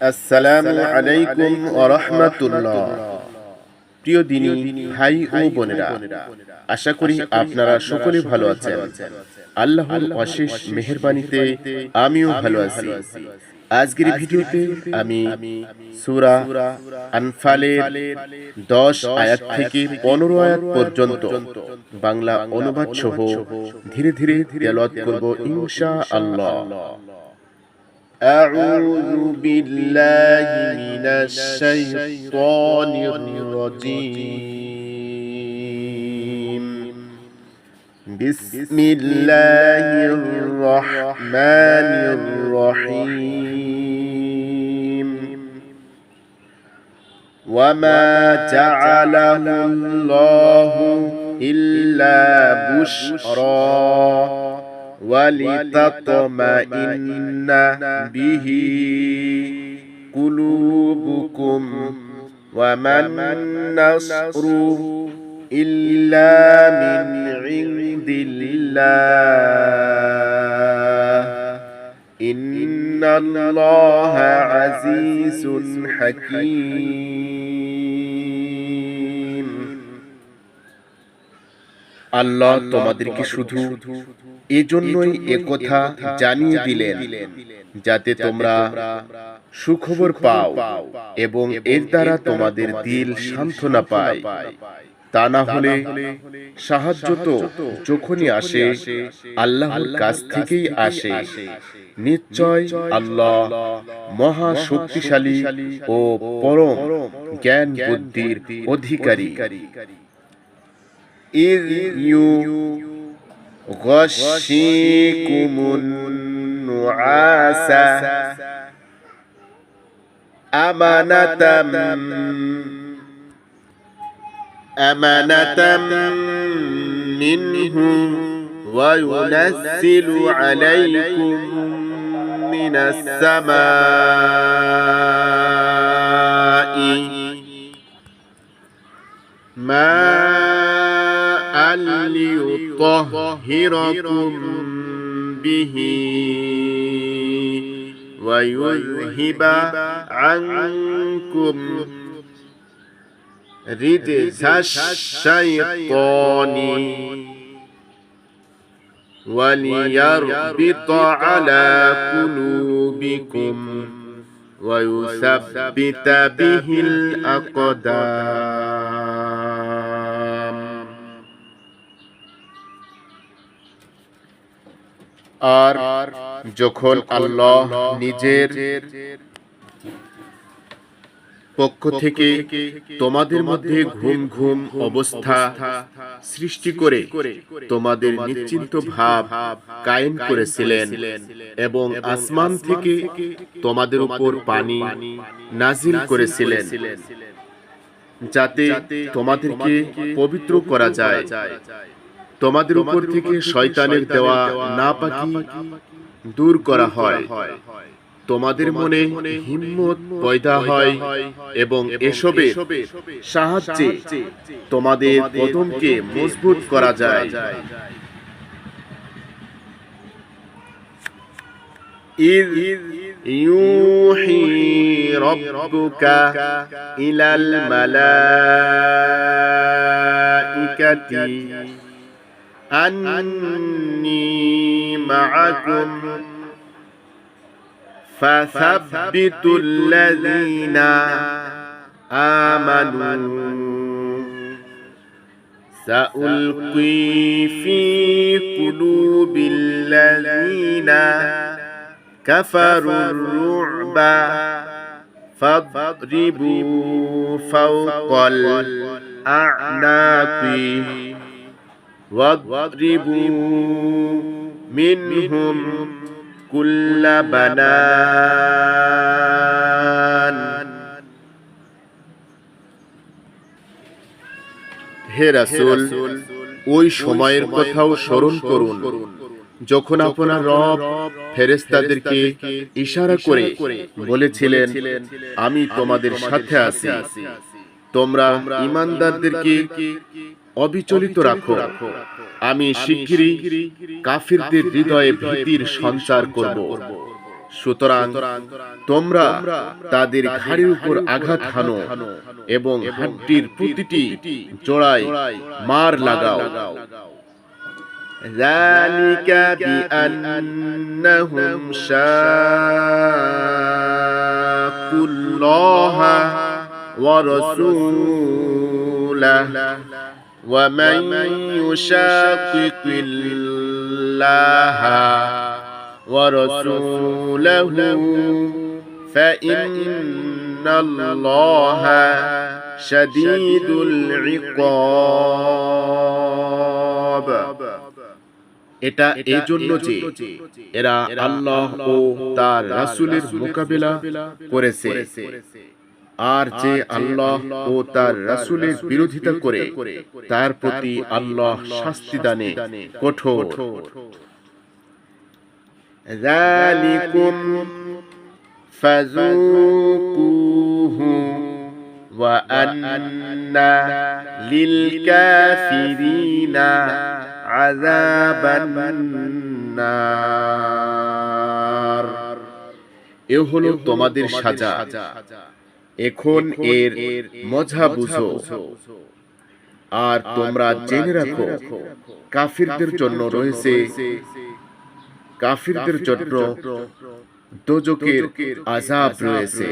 আসসালামু আলাইকুম রাহমাতুল্লাহ। প্রিয় দিনী ভাই ও বোনেরা আশা করি আপনারা সকলে ভালো আছেন। আল্লাহর অশেষ মেহেরবানিতে আমিও ভালো আছি। আজকের ভিডিওতে আমি সূরা আনফালের দশ আয়াত থেকে পনেরো আয়াত পর্যন্ত বাংলা অনুবাদ সহ ধীরে ধীরে তেলাওয়াত করব ইনশাআল্লাহ। أعوذ بالله من الشيطان الرجيم. بسم الله الرحمن الرحيم. وما جعله الله إلا بشرى. ولتطمئن به قلوبكم وما النصر إلا من عند الله. إن الله عزيز حكيم. আল্লাহ তোমাদেরকে শুধু এজন্যই একথা জানিয়ে দিলেন যাতে তোমরা সুখবর পাও এবং এর দ্বারা তোমাদের দিল সান্ত্বনা পায়। তা না হলে সাহায্য তো যখনই আসে আল্লাহর কাছ থেকেই আসে। নিশ্চয় আল্লাহ মহা শক্তিশালী ও পরম জ্ঞান বুদ্ধির অধিকারী। إذ يغشيكم النعاس أمنة أمنة منه وينزل عليكم من السماء ليطهركم به ويذهب عنكم. رجز الشيطان وليربط على قلوبكم ويثبت به الأقدام. আর যখন আল্লাহ নিজের পক্ষ থেকে তোমাদের মধ্যে ঘুম ঘুম অবস্থা সৃষ্টি করে তোমাদের নিশ্চিন্ত ভাব কায়েম করেছিলেন এবং আসমান থেকে তোমাদের উপর পানি নাজিল করেছিলেন যাতে তোমাদেরকে পবিত্র করা যায়। তোমাদের উপর থেকে শয়তানের দেওয়া না পাকি দূর করা হয় তোমাদের মনে হিম্মত পয়দা হয় এবং এসবে সাহায্যে তোমাদের কদমকে মজবুত করা যায় إذ يوحي ربك إلى الملائكة أني معكم فثبتوا الذين آمنوا سألقي في قلوب الذين كفروا الرعب فاضربوا فوق الأعناق واضربوا منهم كل بنان হে রাসূল ওই সময়ের কথাও স্মরণ করুন যখন আপনার রব ফেরেশতাদেরকে ইশারা করে বলেছিলেন আমি তোমাদের সাথে আছি তোমরা ইমানদারদেরকে অবিচলিত রাখো আমি শিগগিরই কাফিরদের হৃদয়ে ভীতির সঞ্চার করব সুতরাং তোমরা তাদের ঘাড়ির উপর আঘাত হানো এবং হাড্ডির প্রতিটি জোড়ায় মার লাগাও ذلك بأنهم شاقوا الله ورسوله ومن يشاقق الله ورسوله فإن الله شديد العقاب এটা এই জন্য যে এরা আল্লাহ ও তার রাসূলের মোকাবেলা করেছে আর যে আল্লাহ ও তার রাসূলের বিরোধিতা করে তার প্রতি আল্লাহ শাস্তি দানে কঠোর ذلكم فذوقوه وأن للكافرين عذاب النار এ হলো তোমাদের সাজা এখন এর মজা বুঝো। আর তোমরা জেনে রাখো কাফিরদের জন্য রয়েছে কাফিরদের জন্য দোজকের আজাব রয়েছে।